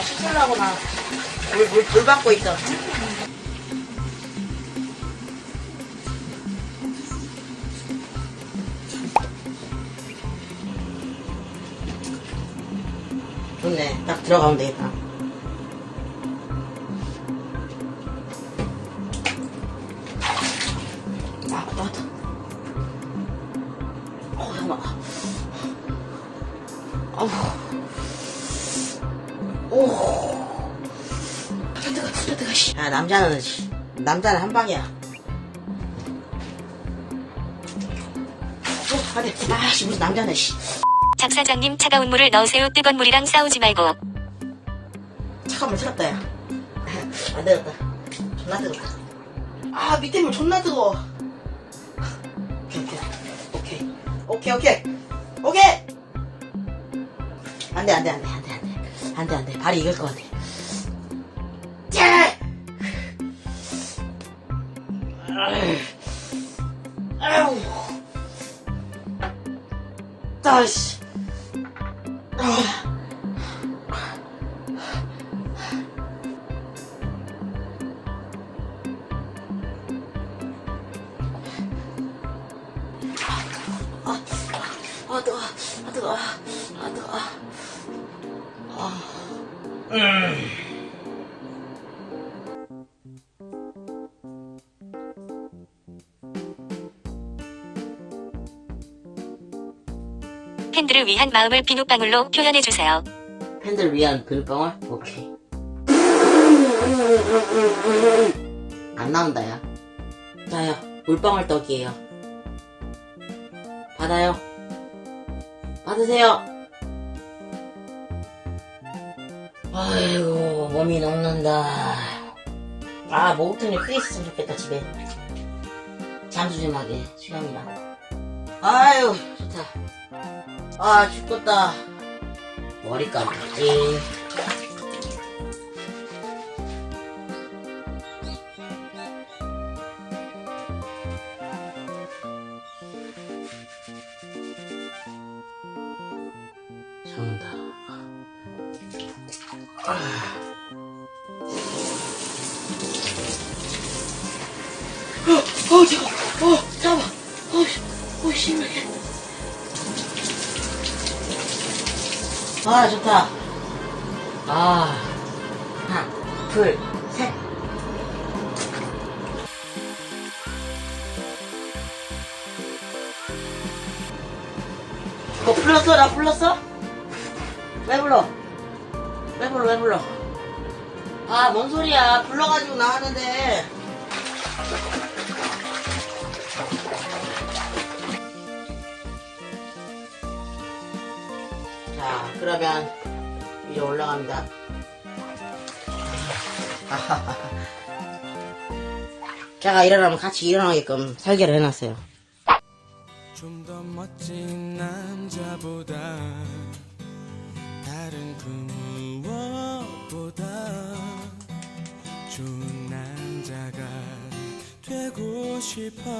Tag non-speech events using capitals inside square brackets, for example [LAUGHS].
하느라고 나 물, 물, 물 받고 있어. 좋네. 딱 들어가면 되겠다. 아, 나왔다. 어, 잠깐만. 아우. 오. 뜨거, 뜨거, 뜨거, 씨. 야, 남자는, 씨. 남자는 한 방이야. 어, 안 돼. 아, 씨, 무슨 남자네, 씨. 장 사장님 차가운 물을 넣으세요. 뜨건 물이랑 싸우지 말고. 잠깐만, 차갑다, 야. 안 되겠다. 존나 뜨겁다. 아, 밑에 물 존나 뜨거워. 오케이. 오케이, 오케이, 오케이. 오케이! 안 돼, 안 돼, 안 돼, 안 돼, 안 돼. 안 돼, 안 돼. 발이 익을 것 같아. 짜! 아우. 다시. 아, 뜨거, 아, 뜨거, 아, 뜨거. 아, 음. 팬들을 위한 마음을 비눗방울로 표현해주세요. 팬들 위한 비눗방울? 오케이. 안 나온다, 야. 자요, 물방울 떡이에요. 받아요. 받으세요. 아이고, 몸이 녹는다. 아, 목통이 크게 있으면 좋겠다, 집에. 잠수 좀 하게, 수영이랑. 아유, 좋다. 아, 죽겠다. 머리 감았지. 아. 어, 어, 잠깐, 어, 잠깐만. 어, 씨, 어, 심하게. 아, 좋다. 아, 하나, 둘, 셋. 뭐 불렀어? 나 불렀어? 왜 불러? 왜 불러? 왜 불러? 아, 뭔 소리야. 불러가지고 나왔는데. 자, 그러면 이제 올라갑니다. [LAUGHS] 제가 일어나면 같이 일어나게끔 설계를 해놨어요. 좀 더 멋진 남자보다 다른 그 되고 싶어